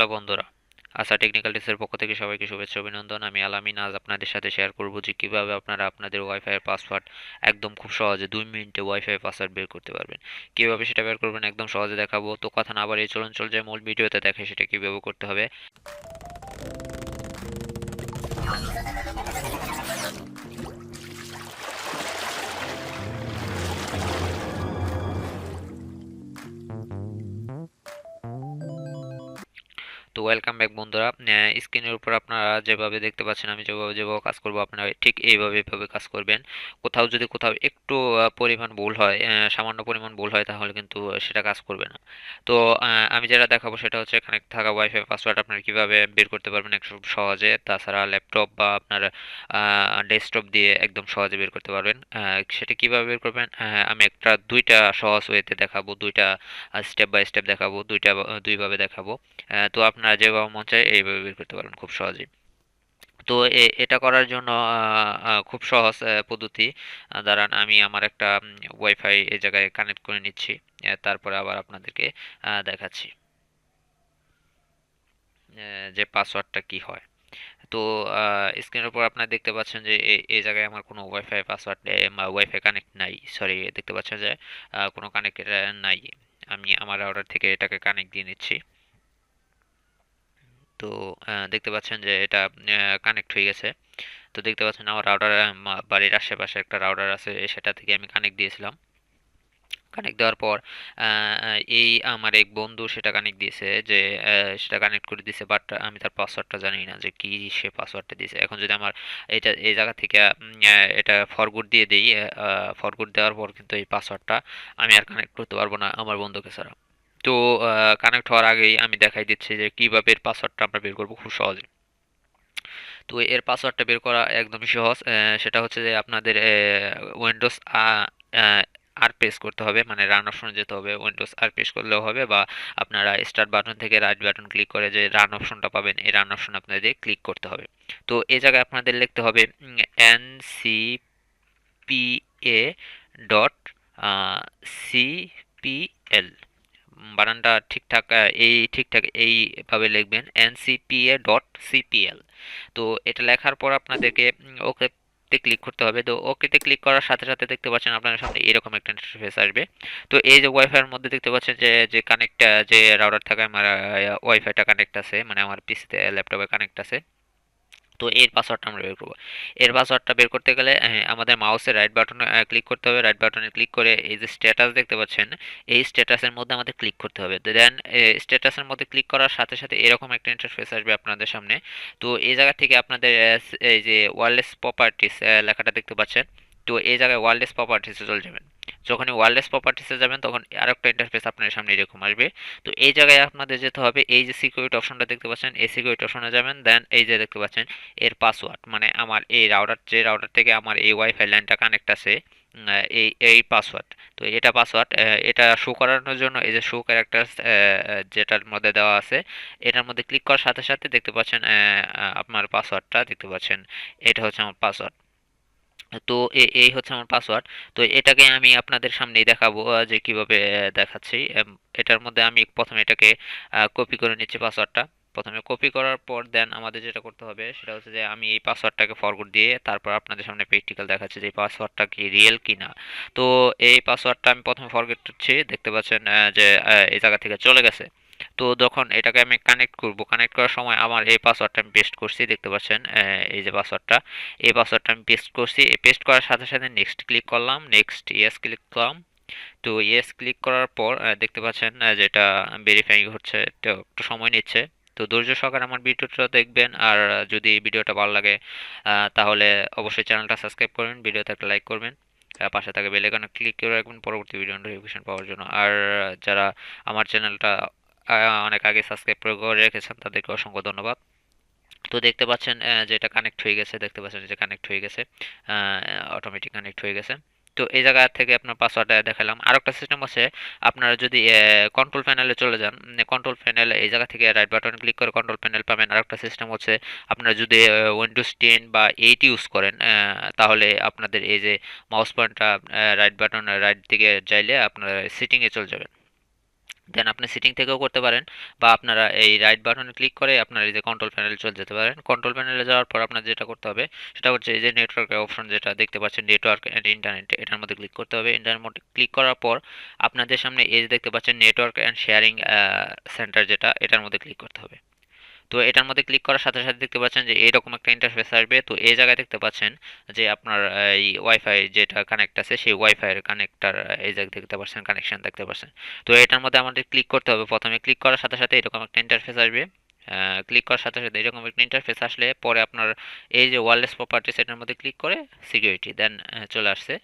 Hello বন্ধুরা, আশা technical টিপসের পক্ষ থেকে সবাইকে শুভেচ্ছা অভিনন্দন। আমি আলামিন, আজ আপনাদের সাথে শেয়ার করব যে কীভাবে আপনারা আপনাদের ওয়াইফাইয়ের পাসওয়ার্ড একদম খুব সহজে দুই মিনিটে ওয়াইফাই পাসওয়ার্ড বের করতে পারবেন। কীভাবে সেটা বের করবেন একদম সহজে দেখাবো। তো কথা না বাড়িয়ে চলুন চল যায় মূল ভিডিওতে দেখে সেটা কীভাবে করতে হবে। তো ওয়েলকাম ব্যাক বন্ধুরা। স্ক্রিনের উপর আপনারা যেভাবে দেখতে পাচ্ছেন, আমি যেভাবে যেভাবে কাজ করব আপনারা ঠিক এইভাবে এইভাবে কাজ করবেন। কোথাও যদি, কোথাও একটু পরিমাণ ভুল হয় সামান্য পরিমাণ ভুল হয়, তাহলে কিন্তু সেটা কাজ করবে না। তো আমি যেটা দেখাবো সেটা হচ্ছে এখানে থাকা ওয়াইফাই পাসওয়ার্ড আপনারা কীভাবে বের করতে পারবেন একটু সহজে। তাছাড়া ল্যাপটপ বা আপনার ডেস্কটপ দিয়ে একদম সহজে বের করতে পারবেন। সেটা কীভাবে বের করবেন? আমি একটা, দুইটা সহজ ওয়েতে দেখাবো, দুইটা স্টেপ বাই স্টেপ দেখাবো, দুইটা, দুইভাবে দেখাবো। তো আপনারা যেভাবে মন চায় এইভাবে বের করতে পারেন খুব সহজেই। তো এটা করার জন্য খুব সহজ পদ্ধতি। দাঁড়ান, আমি আমার একটা ওয়াইফাই এই জায়গায় কানেক্ট করে নিচ্ছি তারপরে আবার আপনাদেরকে দেখাচ্ছি। যে পাসওয়ার্ডটা কি হয়। তো স্ক্রিনের উপর আপনারা দেখতে পাচ্ছেন যে এই জায়গায় আমার কোনো ওয়াইফাই পাসওয়ার্ড ওয়াইফাই কানেক্ট নাই। সরি দেখতে পাচ্ছেন যে কোনো কানেক্ট নাই। আমি আমার অর্ডার থেকে এটাকে কানেক্ট দিয়ে নিচ্ছি। তো দেখতে পাচ্ছেন যে এটা কানেক্ট হয়ে গেছে। তো দেখতে পাচ্ছেন আমার রাউটার বাড়ির আশেপাশে একটা রাউটার আছে সেটা থেকে আমি কানেক্ট দিয়েছিলাম। কানেক্ট দেওয়ার পর এই আমার এক বন্ধু সেটা কানেক্ট দিয়েছে যে সেটা কানেক্ট করে দিয়েছে বাট আমি তার পাসওয়ার্ডটা জানি না যে কি সে পাসওয়ার্ডটা দিয়েছে। এখন যদি আমার এটা, এই জায়গা থেকে এটা ফরগুড দিয়ে দিই ফরগুড দেওয়ার পর কিন্তু এই পাসওয়ার্ডটা আমি আর কানেক্ট করতে পারব না আমার বন্ধুকে ছাড়া। তো কানেক্ট হওয়ার আগেই আমি দেখাই দিচ্ছি যে কীভাবে এর পাসওয়ার্ডটা আমরা বের করব খুব সহজে। তো এর পাসওয়ার্ডটা বের করা একদমই সহজ সেটা হচ্ছে যে আপনাদের উইন্ডোজ আর প্রেস করতে হবে মানে রান অপশনে যেতে হবে উইন্ডোজ আর প্রেস করলেও হবে, বা আপনারা স্টার্ট বাটন থেকে রাইট বাটন ক্লিক করে যে রান অপশনটা পাবেন, এই রান অপশন আপনাদের ক্লিক করতে হবে। তো এ জায়গায় আপনাদের লিখতে হবে N C P A dot CPL বানানটা ঠিকঠাক এই ঠিকঠাক এইভাবে লিখবেন এনসিপিএ ডট সিপিএল তো এটা লেখার পর আপনাদেরকে ওকে তে ক্লিক করতে হবে। তো ওকেতে ক্লিক করার সাথে সাথে দেখতে পাচ্ছেন আপনার সামনে এরকম একটা ইন্টারফেস আসবে। তো এই যে ওয়াইফাইয়ের মধ্যে দেখতে পাচ্ছেন যে যে কানেক্ট যে রাউটার থাকে আমার ওয়াইফাইটা কানেক্ট আছে। মানে আমার পিসিতে ল্যাপটপে কানেক্ট আছে। তো এর পাসওয়ার্ডটা আমরা বের করব। এর পাসওয়ার্ডটা বের করতে গেলে আহ, আমাদের মাউসের রাইট বাটনে ক্লিক করতে হবে। রাইট বাটনে ক্লিক করে এই যে স্ট্যাটাস দেখতে পাচ্ছেন এই স্ট্যাটাসের মধ্যে আমাদের ক্লিক করতে হবে। দেন স্ট্যাটাসের মধ্যে ক্লিক করার সাথে সাথে এরকম একটা ইন্টারফেস আসবে আপনাদের সামনে। তো এই জায়গা থেকে আপনাদের এই যে ওয়্যারলেস প্রপার্টিস লেখাটা দেখতে পাচ্ছেন। তো এই জায়গায় ওয়্যারলেস প্রপার্টিসে চলে যাবেন। যখনই ওয়ারলেস প্রপার্টিসে যাবেন, তখন আরেকটা ইন্টারফেস আপনার সামনে এরকম আসবে। তো এই জায়গায় আপনাদের যেতে হবে, এই যে সিকিউরিটি অপশনটা দেখতে পাচ্ছেন, এই সিকিউরিটি অপশনে যাবেন দেন এই যে দেখতে পাচ্ছেন, এর পাসওয়ার্ড মানে আমার এই রাউটার যে রাউটার থেকে আমার এই ওয়াইফাই লাইনটা কানেক্ট আছে এই এই পাসওয়ার্ড তো এটা পাসওয়ার্ড এটা শো করানোর জন্য এই যে শো ক্যারেক্টার যেটার মধ্যে দেওয়া আছে, এটার মধ্যে ক্লিক করার সাথে সাথে দেখতে পাচ্ছেন আপনার পাসওয়ার্ডটা দেখতে পাচ্ছেন, এটা হচ্ছে আমার পাসওয়ার্ড তো এই হচ্ছে আমার পাসওয়ার্ড তো এটাকে আমি আপনাদের সামনেই দেখাবো যে কীভাবে দেখাচ্ছি। এটার মধ্যে আমি প্রথমে এটাকে কপি করে নিচ্ছি পাসওয়ার্ডটা প্রথমে কপি করার পর দেন আমাদের যেটা করতে হবে, সেটা হচ্ছে যে আমি এই পাসওয়ার্ডটাকে ফরওয়ার্ড দিয়ে তারপর আপনাদের সামনে প্র্যাকটিক্যাল দেখাচ্ছি যে এই পাসওয়ার্ডটা কি রিয়েল কি না তো এই পাসওয়ার্ডটা আমি প্রথমে ফরগেট করছি, দেখতে পাচ্ছেন যে এই জায়গা থেকে চলে গেছে। তো যখন এটাকে আমি কানেক্ট করব কানেক্ট করার সময় আমার এই পাসওয়ার্ডটা আমি পেস্ট করছি, দেখতে পাচ্ছেন এই যে পাসওয়ার্ডটা এই পাসওয়ার্ডটা আমি পেস্ট করছি, এই পেস্ট করার সাথে সাথে নেক্সট ক্লিক করলাম নেক্সট ইয়েস ক্লিক করলাম, তো ইয়েস ক্লিক করার পর দেখতে পাচ্ছেন যেটা ভেরিফাই হচ্ছে একটু সময় নিচ্ছে, তো ধৈর্য সহকারে আমার ভিডিওটা দেখবেন, আর যদি ভিডিওটা ভালো লাগে তাহলে অবশ্যই চ্যানেলটা সাবস্ক্রাইব করবেন, ভিডিওতে একটা লাইক করবেন পাশে থাকা বেল আইকনে ক্লিক করে রাখবেন, পরবর্তী ভিডিও নোটিফিকেশন পাওয়ার জন্য, আর যারা আমার চ্যানেলটা অনেক আগে সাবস্ক্রাইব করে রেখেছেন, তাদেরকে অসংখ্য ধন্যবাদ। তো দেখতে পাচ্ছেন যে এটা কানেক্ট হয়ে গেছে, দেখতে পাচ্ছেন যে কানেক্ট হয়ে গেছে অটোমেটিক কানেক্ট হয়ে গেছে। তো এই জায়গা থেকে আপনার পাসওয়ার্ডটা দেখালাম। আর একটা সিস্টেম আছে, আপনারা যদি কন্ট্রোল প্যানেলে চলে যান কন্ট্রোল প্যানেল এই জায়গা থেকে রাইট বাটন ক্লিক করে কন্ট্রোল প্যানেল পাবেন। আর একটা সিস্টেম হচ্ছে, আপনারা যদি উইন্ডোজ টেন বা এইট ইউজ করেন তাহলে আপনাদের এই যে মাউস পয়েন্টটা রাইট বাটন রাইট দিকে চাইলে আপনারা সিটিংয়ে চলে যাবেন। দেন আপনি সিটিং থেকেও করতে পারেন বা আপনারা এই রাইট বাটনে ক্লিক করে আপনার এই যে কন্ট্রোল প্যানেলে চলে যেতে পারেন। কন্ট্রোল প্যানেলে যাওয়ার পর আপনার যেটা করতে হবে সেটা হচ্ছে এই যে নেটওয়ার্কের অপশন যেটা দেখতে পাচ্ছেন নেটওয়ার্ক অ্যান্ড ইন্টারনেট এটার মধ্যে ক্লিক করতে হবে। ইন্টারনেট মধ্যে ক্লিক করার পর আপনাদের সামনে এই যে দেখতে পাচ্ছেন নেটওয়ার্ক অ্যান্ড শেয়ারিং সেন্টার যেটা, এটার মধ্যে ক্লিক করতে হবে। তো এটার মধ্যে ক্লিক করার সাথে সাথে দেখতে পাচ্ছেন যে এরকম একটা ইন্টারফেস আসবে। তো এই জায়গায় দেখতে পাচ্ছেন যে আপনার এই ওয়াইফাই যেটা কানেক্ট আছে, সেই ওয়াইফাইয়ের কানেক্টার এই জায়গায় দেখতে পাচ্ছেন কানেকশন দেখতে পাচ্ছেন। তো এটার মধ্যে আমাদের ক্লিক করতে হবে। প্রথমে ক্লিক করার সাথে সাথে এরকম একটা ইন্টারফেস আসবে। ক্লিক করার সাথে সাথে এরকম একটা ইন্টারফেস আসলে পরে আপনার এই যে ওয়ারলেস প্রপার্টিস এটার মধ্যে ক্লিক করে সিকিউরিটি দেন চলে আসছে।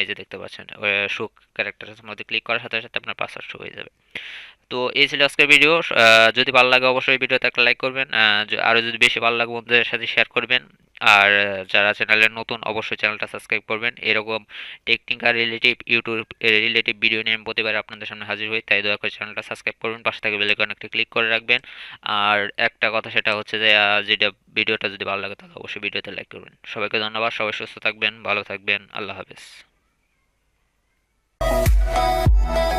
এই যে দেখতে পাচ্ছেন সুখ ক্যারেক্টারের মধ্যে ক্লিক করার সাথে সাথে আপনার পাসওয়ার্ড শো হয়ে যাবে। তো এই ছিল আজকের ভিডিও যদি ভালো লাগে অবশ্যই ভিডিওতে একটা লাইক করবেন আরও যদি বেশি ভালো লাগে বন্ধুদের সাথে শেয়ার করবেন, আর যারা চ্যানেলের নতুন অবশ্যই চ্যানেলটা সাবস্ক্রাইব করবেন। এরকম technical relative YouTube relative video নিয়ে আমি প্রতিবার আপনাদের সামনে হাজির হই, তাই দয়া করে চ্যানেলটা সাবস্ক্রাইব করবেন পাশে থেকে বেলাইকন একটা ক্লিক করে রাখবেন। আর একটা কথা সেটা হচ্ছে যে যেটা ভিডিওটা যদি ভালো লাগে তাহলে অবশ্যই ভিডিওতে লাইক করবেন। সবাইকে ধন্যবাদ, সবাই সুস্থ থাকবেন, ভালো থাকবেন, আল্লাহ হাফেজ। Oh, oh, oh.